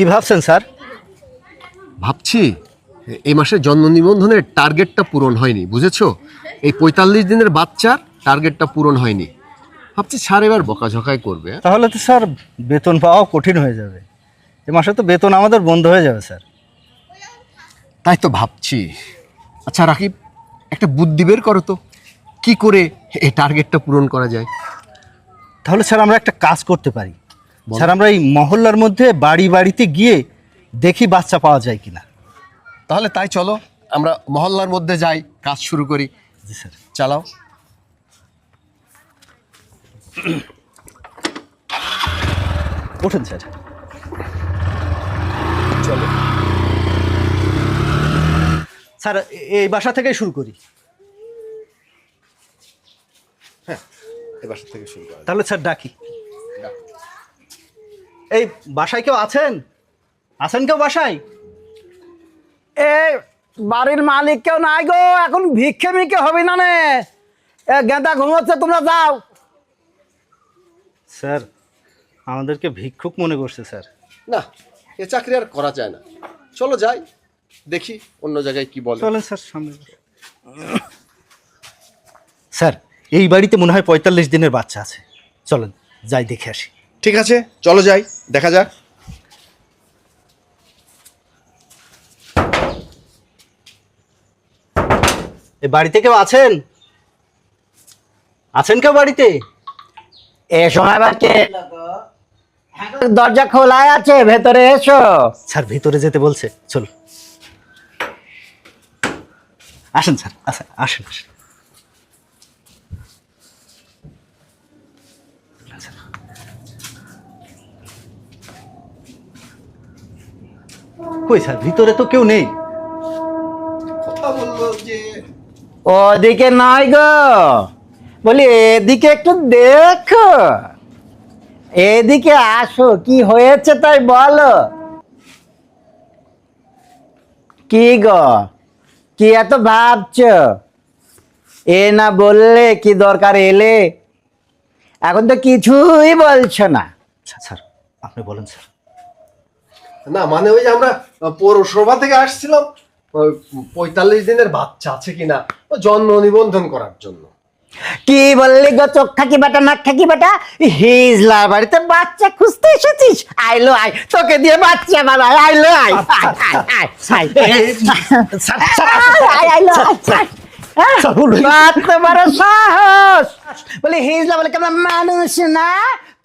কি ভাবছেন স্যার? ভাবছি। এই মাসের জন্ম নিবন্ধনের টার্গেটটা পূরণ হয়নি বুঝেছ? এই পঁয়তাল্লিশ দিনের বাচ্চার টার্গেটটা পূরণ হয়নি। ভাবছি স্যার এবার বকাঝকাই করবে? তাহলে তো স্যার বেতন পাওয়া কঠিন হয়ে যাবে। এ মাসে তো বেতন আমাদের বন্ধ হয়ে যাবে স্যার। তাই তো ভাবছি। আচ্ছা রাকিব একটা বুদ্ধি বের করো তো। কি করে এই টার্গেটটা পূরণ করা যায়? তাহলে স্যার আমরা একটা কাজ করতে পারি। স্যার আমরা এই মহল্লার মধ্যে বাড়ি বাড়িতে গিয়ে দেখি বাচ্চা পাওয়া যায় কিনা। তাহলে তাই চলো আমরা মহল্লার মধ্যে যাই কাজ শুরু করি। জি স্যার। চালাও। ওঠেন স্যার। চলো। স্যার এই বাসা থেকেই শুরু করি। এবার থেকে শুরু করা তাহলে স্যার ডাকি। এই বাসায় কেউ আছেন? আছেন কেউ বাসায়? এ বাড়ির মালিক কেউ নাই গো এখন ভিক্ষে মিক্ষে হবে না নে। এ গেঁদা ঘুমোচ্ছে তোমরা যাও। স্যার আমাদেরকে ভিক্ষুক মনে করছে স্যার। না এ চাকরি আর করা যায় না। চলো যাই দেখি অন্য জায়গায় কি বলে। চলেন স্যার সামনে স্যার এই বাড়িতে মনে হয় পঁয়তাল্লিশ দিনের বাচ্চা আছে। চলেন যাই দেখে আসি। ঠিক আছে চলো যাই। দেখা যাক। এই বাড়িতে কেউ আছেন? আছেন কেউ বাড়িতে? এ সময় দরজা খোলাই আছে ভেতরে এসো। স্যার ভিতরে যেতে বলছে। চল আসেন স্যার আসেন আসেন আসেন। কই স্যার ভিতরে তো কেউ নেই। কথা বলল যে ওদিকে নাই গো। বলি এদিকে একটু দেখো। এদিকে আসো কি হয়েছে তাই বলো। কি গো? কি এত ভাবছ? এ না বললে কি দরকার এলে? এখন তো কিছুই বলছো না। স্যার, স্যার আপনি বলেন স্যার। না মানে ওই যে আমরা পৌরসভা থেকে আসছিলাম পঁয়তাল্লিশ দিনের বাচ্চা আছে কিনা জন্ম নিবন্ধন করার জন্য। কি বললি গো চোখ থাকি বেটা নাক থাকি বেটা? হিজলার বাড়িতে বাচ্চা খুঁজতে এসেছিস? আইলো আই তোকে দিয়ে বাচ্চা বানাই আইলো আই আই, আই, আই, আই। আই, আইলো, আই, আই। কত বড় সাহস। বলে হিজলা বলে কেমন মানুষ না?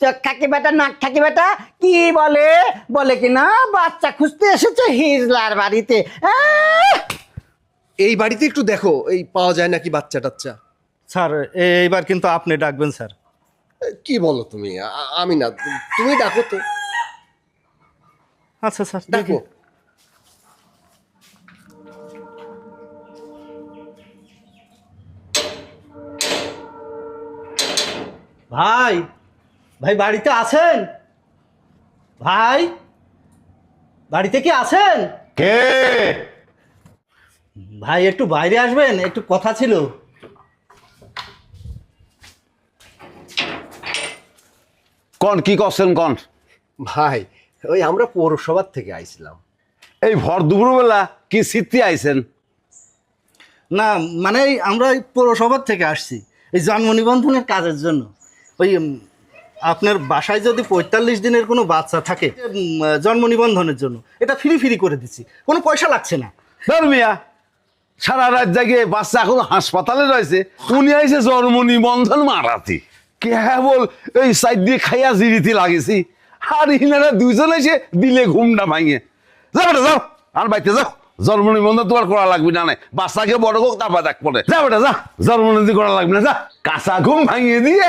চোখ থাকি বেটা নাক থাকি বেটা কি বলে? বলে কি না বাচ্চা খুঁজতে এসেছে হিজলার বাড়িতে। আহ! এই বাড়িতে একটু দেখো এই পাওয়া যায় নাকি বাচ্চা টাচ্চা? স্যার এইবার কিন্তু আপনি ডাকবেন স্যার। এ, কি বলো তুমি? আ- আমি না তুমি ডাকো তো। আচ্ছা স্যার ডাকো। ভাই ভাই বাড়িতে আছেন? ভাই বাড়িতে কি আছেন? কে? ভাই একটু বাইরে আসবেন একটু কথা ছিল। কন কি করছেন কন? ভাই ওই আমরা পৌরসভার থেকে আইছিলাম। এই ভর দুপুরবেলা কি সিদ্ধি আইছেন? না মানে আমরা এই পৌরসভার থেকে আসছি এই জন্ম নিবন্ধনের কাজের জন্য। ওই আপনার বাসায় যদি পঁয়তাল্লিশ দিনের কোনো বাচ্চা থাকে জন্ম নিবন্ধনের জন্য, এটা ফ্রি ফ্রি করে দিচ্ছি কোনো পয়সা লাগছে না। ধর্মিয়া সারা রাত জাগে বাচ্চা এখন হাসপাতালে রয়েছে, উনি আইছে জন্ম নিবন্ধন মারাতি। কেবল এই সাইড দিয়ে খাইয়া জিরিতি লাগেছি, আর ইনারা দুইজন এসে দিলে ঘুমটা ভাঙে। যাও যাও, আর বাইতে যাও। জন্ম নিবন্ধন তোমার করা লাগবে না নাই বাচ্চাকে বড় হোক তারপর দেখ পড়ে যা বেটা যা। জন্ম নিবন্ধন করা লাগবে না যা। কাঁচা ঘুম ভাঙিয়ে দিয়ে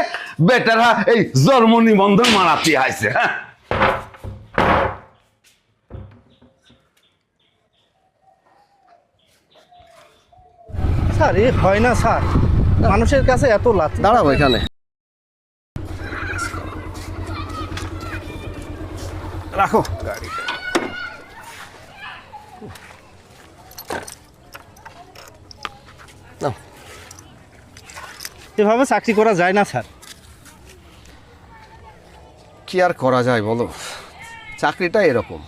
বেটারা এই জন্ম নিবন্ধন মারাতি আইছে হ্যাঁ। স্যার এ হয় না স্যার। মানুষের কাছে এত লাভ দাঁড়াও এখানে। রাখো। গাড়ি এভাবে চাকরি করা যায় না স্যার। কি আর করা যায় বলো? চাকরিটা এরকম।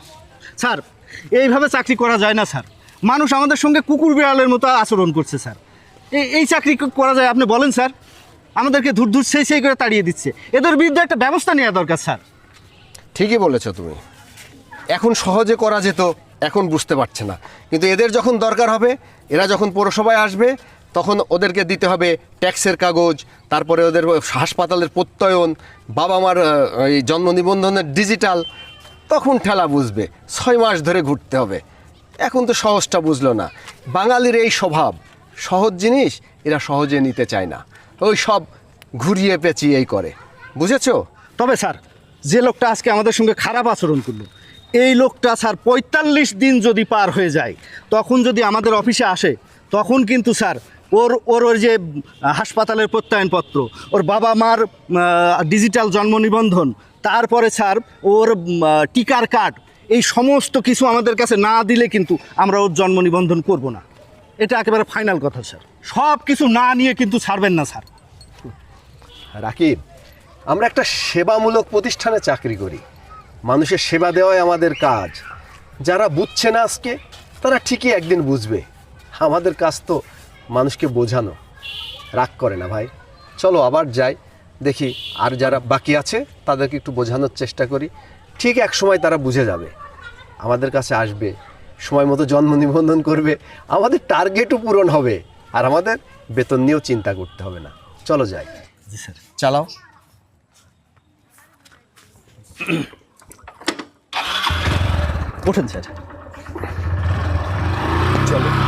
স্যার এইভাবে চাকরি করা যায় না স্যার। মানুষ আমাদের সঙ্গে কুকুর বিড়ালের মতো আচরণ করছে স্যার। এই এই চাকরি করা যায় আপনি বলেন স্যার। আমাদেরকে ধূর ধূর সেই সেই করে তাড়িয়ে দিচ্ছে। এদের বিরুদ্ধে একটা ব্যবস্থা নেওয়া দরকার স্যার। ঠিকই বলেছ তুমি। এখন সহজে করা যেত এখন বুঝতে পারছে না। কিন্তু এদের যখন দরকার হবে এরা যখন পৌরসভায় আসবে তখন ওদেরকে দিতে হবে ট্যাক্সের কাগজ, তারপরে ওদের হাসপাতালের প্রত্যয়ন বাবা মার এই জন্ম নিবন্ধনের ডিজিটাল, তখন ঠেলা বুঝবে, ছয় মাস ধরে ঘুরতে হবে। এখন তো সহজটা বুঝলো না। বাঙালির এই স্বভাব, সহজ জিনিস, এরা সহজে নিতে চায় না। ওই সব ঘুরিয়ে পেঁচিয়েই করে। বুঝেছ? তবে স্যার, যে লোকটা আজকে আমাদের সঙ্গে খারাপ আচরণ করল, এই লোকটা স্যার পঁয়তাল্লিশ দিন যদি পার হয়ে যায়, তখন যদি আমাদের অফিসে আসে, তখন কিন্তু স্যার ওর ওর ওর যে হাসপাতালের প্রত্যয়নপত্র, ওর বাবা মার ডিজিটাল জন্ম নিবন্ধন, তারপরে স্যার ওর টিকার কার্ড, এই সমস্ত কিছু আমাদের কাছে না দিলে কিন্তু আমরা ওর জন্ম নিবন্ধন করব না। এটা একেবারে ফাইনাল কথা, স্যার। সব কিছু না নিয়ে কিন্তু ছাড়বেন না, স্যার। রাকিব, আমরা একটা সেবামূলক প্রতিষ্ঠানে চাকরি করি। মানুষের সেবা দেওয়াই আমাদের কাজ। যারা বুঝছে না আজকে, তারা ঠিকই একদিন বুঝবে। আমাদের কাজ তো মানুষকে বোঝানো। রাগ করে না ভাই। চলো আবার যাই, দেখি আর যারা বাকি আছে, তাদেরকে একটু বোঝানোর চেষ্টা করি। ঠিক এক সময় তারা বুঝে যাবে। আমাদের কাছে আসবে, সময় মতো জন্ম নিবন্ধন করবে। আমাদের টার্গেটও পূরণ হবে, আর আমাদের বেতন নিয়েও চিন্তা করতে হবে না। চলো যাই। জি স্যার, চালাও। ওঠেন স্যার। চলো।